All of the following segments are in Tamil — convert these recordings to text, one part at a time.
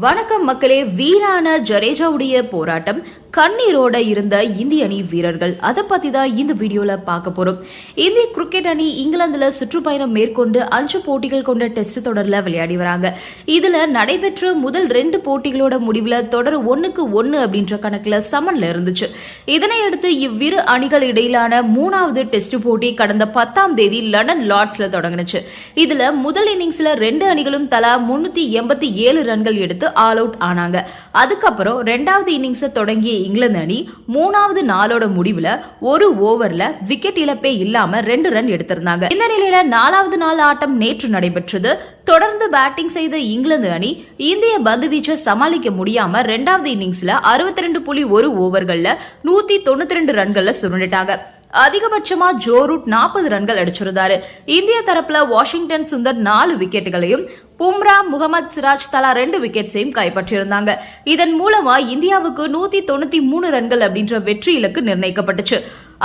வணக்கம் மக்களே வீரான ஜடேஜாவுடைய போராட்டம். கண்ணீரோட இருந்த இந்திய அணி வீரர்கள். அதை பத்தி தான் இந்த வீடியோல பார்க்க போறோம். இந்திய கிரிக்கெட் அணி இங்கிலாந்துல சுற்றுப்பயணம் மேற்கொண்டு அஞ்சு போட்டிகள் கொண்ட டெஸ்ட் தொடர்ல விளையாடி வராங்க. இதுல நடைபெற்ற முதல் ரெண்டு போட்டிகளோட முடிவுல தொடர் ஒன்றுக்கு ஒன்னு அப்படின்ற கணக்குல சமன்ல இருந்துச்சு. இதனையடுத்து இவ்விரு அணிகள் இடையிலான மூணாவது டெஸ்ட் போட்டி கடந்த பத்தாம் தேதி லண்டன் லார்ட்ஸ்ல தொடங்குனுச்சு. இதுல முதல் இன்னிங்ஸ்ல ரெண்டு அணிகளும் தலா முன்னூத்தி எண்பத்தி ஏழு ரன்கள் எடுத்து ஆல் அவுட் ஆனாங்க. அதுக்கப்புறம் ரெண்டாவது இன்னிங்ஸை தொடங்கிய இங்கிலாந்து அணி மூணாவது நாளோட முடிவுல ஒரு ஓவர்ல விக்கெட் இழப்பே இல்லாம ரெண்டு ரன் எடுத்திருந்தாங்க. இந்த நிலையில நாலாவது நாள் ஆட்டம் நேற்று நடைபெற்றது. தொடர்ந்து பேட்டிங் செய்த இங்கிலாந்து அணி இந்திய பந்து வீச்சை சமாளிக்க முடியாம ரெண்டாவது இன்னிங்ஸ்ல அறுபத்தி ரெண்டு புள்ளி ஒரு ஓவர்கள்ல நூத்தி தொண்ணூத்தி ரெண்டு ரன்கள்ல சுருண்டுட்டாங்க. அதிகபட்சமா ஜோ ரூட் நாற்பது ரன்கள் அடிச்சிருந்தாரு. இந்திய தரப்புல வாஷிங்டன் சுந்தர் நாலு விக்கெட்டுகளையும் பும்ரா முகமது சிராஜ் தலா ரெண்டு விக்கெட்ஸையும் கைப்பற்றியிருந்தாங்க. இதன் மூலமா இந்தியாவுக்கு நூத்தி தொண்ணூத்தி மூணு ரன்கள் அப்படின்ற வெற்றி இலக்கு நிர்ணயிக்கப்பட்டுச்சு.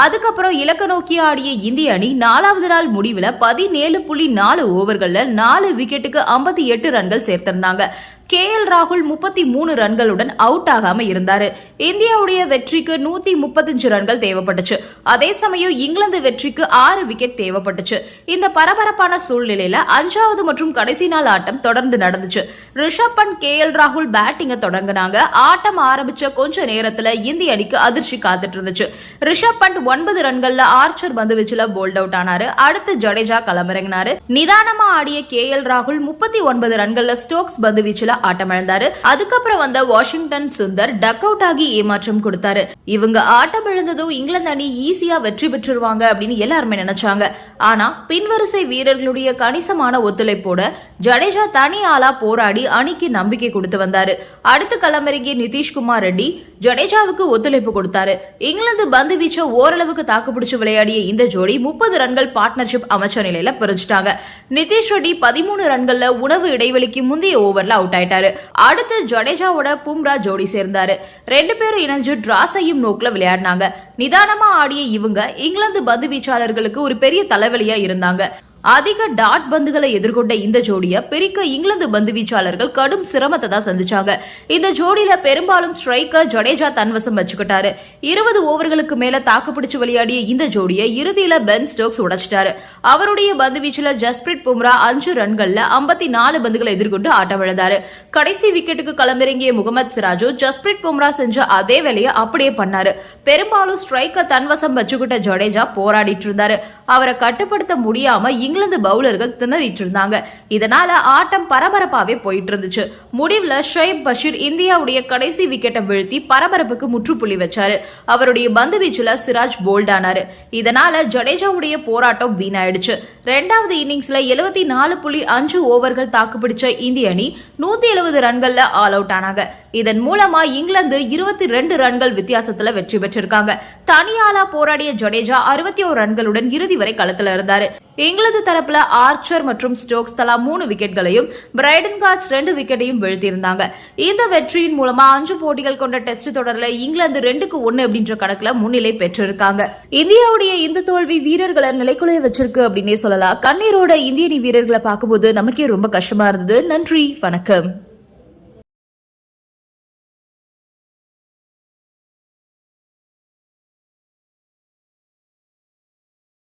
அதுக்கப்புறம் இலக்க நோக்கி ஆடிய இந்திய அணி நாலாவது நாள் முடிவுல பதினேழு புள்ளி நாலு ஓவர்கள்ல நாலு விக்கெட்டுக்கு ஐம்பத்தி எட்டு ரன்கள் சேர்த்திருந்தாங்க. கே எல் ராகுல் முப்பத்தி மூணு ரன்களுடன் அவுட் ஆகாம இருந்தாரு. இந்தியாவுடைய வெற்றிக்கு நூத்தி முப்பத்தஞ்சு ரன்கள் தேவைப்பட்டுச்சு. அதே சமயம் இங்கிலாந்து வெற்றிக்கு ஆறு விக்கெட் தேவைப்பட்டுச்சு. இந்த பரபரப்பான சூழ்நிலையில அஞ்சாவது மற்றும் கடைசி நாள் ஆட்டம் தொடர்ந்து நடந்துச்சு. ரிஷப் பண்ட் கே எல் ராகுல் பேட்டிங்க தொடங்கினாங்க. ஆட்டம் ஆரம்பிச்ச கொஞ்ச நேரத்துல இந்திய அணிக்கு அதிர்ச்சி காத்துட்டு இருந்துச்சு. ரிஷப் பண்ட் ஒன்பது ரன்கள்ல ஆர்ச்சர் பந்து வீச்சுல போல்ட் அவுட் ஆனாரு. அடுத்து ஜடேஜா களமிறங்கினாரு. நிதானமா ஆடிய கே எல் ராகுல் முப்பத்தி ஒன்பது ரன்கள்ல ஸ்டோக்ஸ் பந்து வீச்சுல ஆட்டமிழந்தாரு அதுக்கப்புறம் வந்த வாஷிங்டன் சுந்தர் டக் அவுட் ஆகி ஏமாற்றம் கொடுத்தாரு. இவங்க ஆட்டம் இழந்ததும் இங்கிலாந்து அணி ஈஸியா வெற்றி பெற்றுருவாங்க அப்படின்னு எல்லாருமே நினைச்சாங்க. ஆனா பின்வரிசை வீரர்களுடைய கணிசமான ஒத்துழைப்போட ஜடேஜா தனி ஆளா போராடி அணிக்கு நம்பிக்கை கொடுத்து வந்தாரு. அடுத்து களமிறங்கிய நிதிஷ்குமார் ரெட்டி ஜடேஜாவுக்கு ஒத்துழைப்பு கொடுத்தாரு. இங்கிலாந்து பந்து வீச்ச ஓரளவுக்கு தாக்குப்பிடிச்சு விளையாடிய இந்த ஜோடி முப்பது ரன்கள் பார்ட்னர்ஷிப் அமைச்ச நிலையில பிரிச்சுட்டாங்க நிதிஷ் ரெட்டி பதிமூணு ரன்கள்ல உணவு இடைவெளிக்கு முந்தைய ஓவர்ல அவுட் ஆயிட்டாரு. அடுத்து ஜடேஜாவோட பும்ரா ஜோடி சேர்ந்தாரு. ரெண்டு பேரும் இணைஞ்சு டிரா செய்யும் நோக்கில் விளையாடினாங்க. நிதானமா ஆடிய இவங்க இங்கிலாந்து பந்து வீச்சாளர்களுக்கு ஒரு பெரிய தலைவலியா இருந்தாங்க. அதிக டாட் பந்துகளை எதிர்கொண்ட இந்த ஜோடியை பிரிக்க இங்கிலாந்து பந்து வீச்சாளர்கள் கடும் சிரமத்தை தான் சந்திச்சாங்க. இந்த ஜோடியில பெரும்பாலும் ஸ்ட்ரைக்கர் ஜடேஜா தன்வசம் வச்சுக்கிட்டாரு. இருபது ஓவர்களுக்கு மேல தாக்குப்பிடிச்சு விளையாடிய இந்த ஜோடியை இறுதியில பென் ஸ்டோக்ஸ் உடைச்சிட்டாரு. அவருடைய பந்து வீச்சுல ஜஸ்பிரிட் பும்ரா அஞ்சு ரன்கள்ல ஐம்பத்தி நாலு பந்துகளை எதிர்கொண்டு ஆட்டம் விழுந்தாரு கடைசி விக்கெட்டுக்கு களமிறங்கிய முகமது சிராஜோ ஜஸ்பிரிட் பும்ரா செஞ்ச அதே வேலையை அப்படியே பண்ணாரு. பெரும்பாலும் ஸ்ட்ரைக்கர் தன்வசம் வச்சுக்கிட்ட ஜடேஜா போராடிட்டு இருந்தாரு. அவரை கட்டுப்படுத்த முடியாம இங்கிலாந்து பவுலர்கள் திணறிட்டு இருந்தாங்க இதனால ஆட்டம் பரபரப்பாவே போயிட்டு இருந்துச்சு முடிவுல ஷொயப் பஷீர் இந்தியாவுடைய கடைசி விக்கெட்டை வீழ்த்தி பரபரப்புக்கு முற்றுப்புள்ளி வச்சாரு. அவருடைய பந்து வீச்சுல சிராஜ் போல்ட் ஆனாரு. இதனால ஜடேஜாவுடைய போராட்டம் வீணாயிடுச்சு. ரெண்டாவது இன்னிங்ஸ்ல எழுபத்தி நாலு புள்ளி அஞ்சு ஓவர்கள் தாக்குப்பிடிச்ச இந்திய அணி நூத்தி எழுபது ரன்கள்ல ஆல் அவுட் ஆனாங்க. இதன் மூலமா இங்கிலாந்து இருபத்தி ரெண்டு ரன்கள் வித்தியாசத்துல வெற்றி பெற்றிருக்காங்க. தனியாலா போராடிய ஜடேஜா அறுபத்தி ஒரு ரன்களுடன் இறுதி வரை களத்துல இருந்தாரு. இங்கிலாந்து தரப்புல ஆர்ச்சர் மற்றும் ஸ்டோக்ஸ் தலா மூணு விக்கெட்களையும் பிரைடன் காஸ் ரெண்டு விக்கெட்டையும் வீழ்த்தியிருந்தாங்க. இந்த வெற்றியின் மூலமா அஞ்சு போட்டிகள் கொண்ட டெஸ்ட் தொடர்ல இங்கிலாந்து ரெண்டுக்கு ஒன்னு அப்படின்ற கணக்குல முன்னிலை பெற்றிருக்காங்க. இந்தியாவுடைய இந்த தோல்வி வீரர்களை நிலைக்குலைய வச்சிருக்கு அப்படின்னே சொல்லலாம். கண்ணீரோட இந்திய அணி வீரர்களை பார்க்கும்போது நமக்கே ரொம்ப கஷ்டமா இருந்தது. நன்றி வணக்கம்.